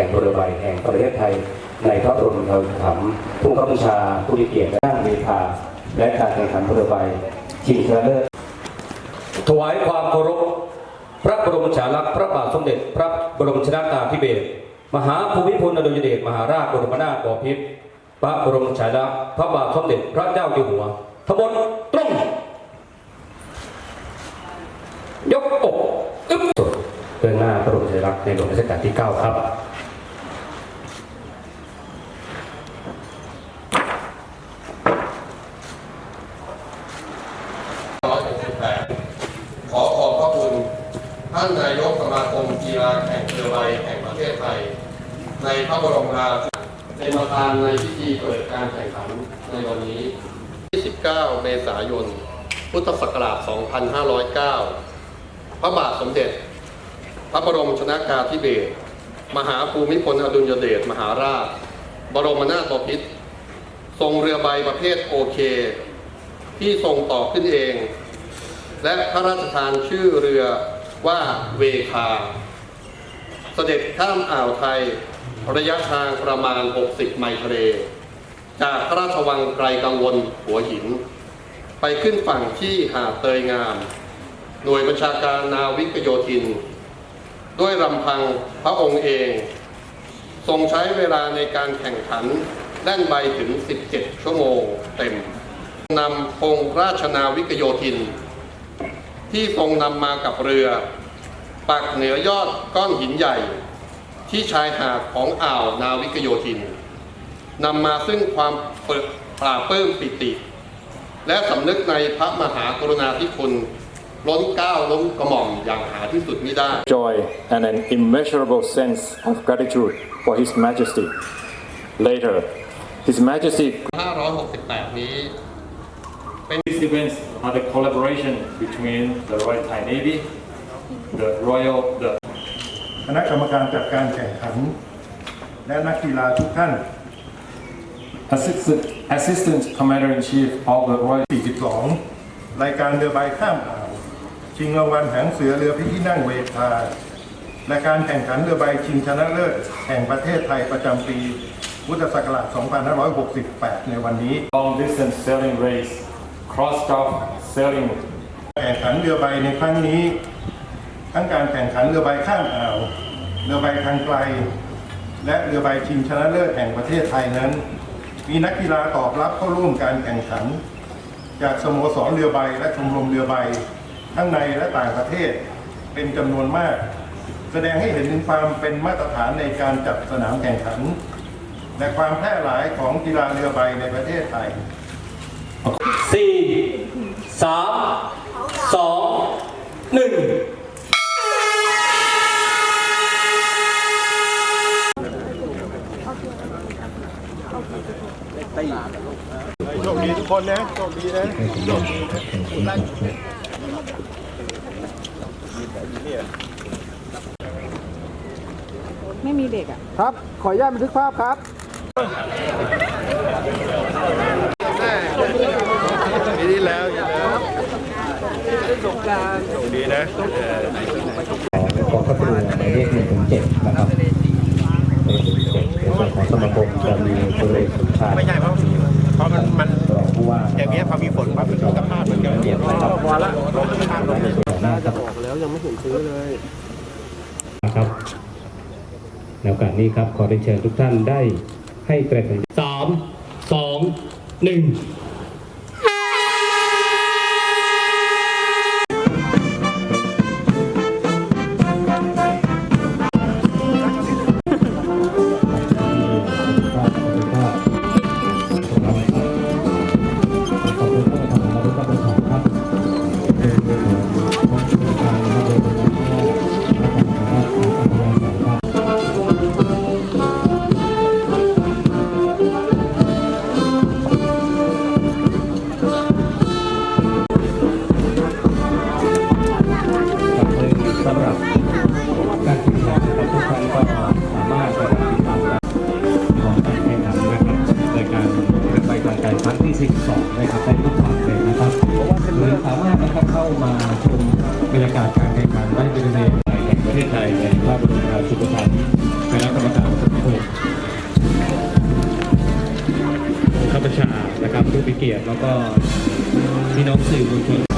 าแข่งเรือใบแห่งประเทศไทย ในพระบรมราชูปถัมภ์ผู้ข้าบัญชาผู้มีเกียรติด้านเวทาและการแข่งขันเรือใบชิงชนะเลิศถวายความเคารพพระบรมฉาลักษณ์พระบาทสมเด็จ พระบรมชนากาธิเบศรมหาภูมิพลอดุลยเดชมหาราชบรมนาถบพิตรพระบรมฉายาลักษณ์พระบาทสมเด็จพระเจ้าอยู่หัวทั้งหมดตรง ยกอกอึ๊บสุดเพื่อหน้าพระบรมฉายาลักษณ์ในหลวงรัชกาลที่ 9 ครับ ขอขอบพระคุณ ท่านนายกสมาคมกีฬาแข่งเรือใบแห่งประเทศไทย ในพระบรมราชูเป็นประธานในพิธีเปิดการแข่งขันในวันนี้ 29 เมษายน พุทธศักราช 2509 พระบาทสมเด็จ พระบรมชนากาธิเบศร มหาภูมิพลอดุลยเดชมหาราช บรมนาถบพิตรทรงเรือใบประเภทโอเค ที่ทรงต่อขึ้นเอง และพระราชทานชื่อเรือ ว่าเวคา เสด็จข้ามอ่าวไทย ระยะทางประมาณ 60 ไมล์ทะเล จากพระราชวังไกลกังวลหัวหิน ไปขึ้นฝั่งที่หาดเตยงาม หน่วยบัญชาการนาวิกโยธิน ด้วยลำพังพระองค์เอง ทรงใช้เวลาในการแข่งขันแล่นใบถึง 17 ชั่วโมงเต็มนำพงราชนาวิกโยธิน ที่ทรงนำมากับเรือ ปักเหนือยอดก้อนหินใหญ่ ที่ชายหาดของอ่าวนาวิกโยธินนำมาซึ่งความเปิดปราบปลื้มปิติ และสำนึกในพระมหากรุณาธิคุณล้นเกล้าล้นกระหม่อมอย่างหาที่สุดมิได้ joy and an immeasurable sense of gratitude for His Majesty. Later, His Majesty 568 นี้ These events are the collaboration between the Royal Thai Navy, the Royal, the คณะกรรมการจัดการแข่งขัน และนักกีฬาทุกท่าน Assistant, Assistant Commander-in-Chief of the Royal 42 รายการเรือใบข้ามอ่าวชิงรางวัลหางเสือเรือพระที่นั่งเวทาและการแข่งขันเรือใบชิงชนะเลิศแห่งประเทศไทยประจำปี พุทธศักราช 2568 ในวันนี้ long distance sailing race, cross dock sailing แข่งขันเรือใบในครั้งนี้ ทั้งการแข่งขันเรือใบข้ามอ่าวเรือใบทางไกล และเรือใบชิงชนะเลิศแห่งประเทศไทยนั้น มีนักกีฬาตอบรับเข้าร่วมการแข่งขัน จากสโมสรเรือใบและชมรมเรือใบ ทั้งในและต่างประเทศเป็นจำนวนมาก แสดงให้เห็นถึงความเป็นมาตรฐานในการจัดสนามแข่งขัน และความแพร่หลายของกีฬาเรือใบในประเทศไทย สี่สามสองหนึ่งโชคดีทุกคนนะโชคดีนะไม่มีเด็กอะ ครับ ขออนุญาตบันทึกภาพครับ ปีที่แล้วใช่ไหมสงการโชคดีนะ กองทัพเรือหมายเลขหนึ่งถึงเจ็ดนะครับในส่วนของสมาคมจะมีพลเรือสุชาติไม่ใช่เพราะเพราะมันมันรองผู้ว่าอย่างเงี้ยพอมีฝนปั๊บมันก็พลาดเหมือนกันเรียบนะครับพอละในส่วนของหน้าจะออกแล้วยังไม่ถึงซื้อเลยนะครับในโอกาสนี้ครับขอได้เชิญทุกท่านได้ให้เกรดสามสองหนึ่งำหรับการแข่งขันนะคทุกท่านก็สามารถไปติดตามของการแข่งขันนะครับโดยการเรืการไกลครั้งที่ 12 นะครับในทุกฝั่งเลยนะครับหรือสามารถนะครับเข้ามาชมบรรยากาศการแข่งขันได้บริเวณแห่งประเทศไทยในภาพบริการสุขภัณฑ์คณะกรรมการสุขภาพข้าพเจ้านะครับผู้มีเกียรติแล้วก็พี่น้องสื่อมวลชน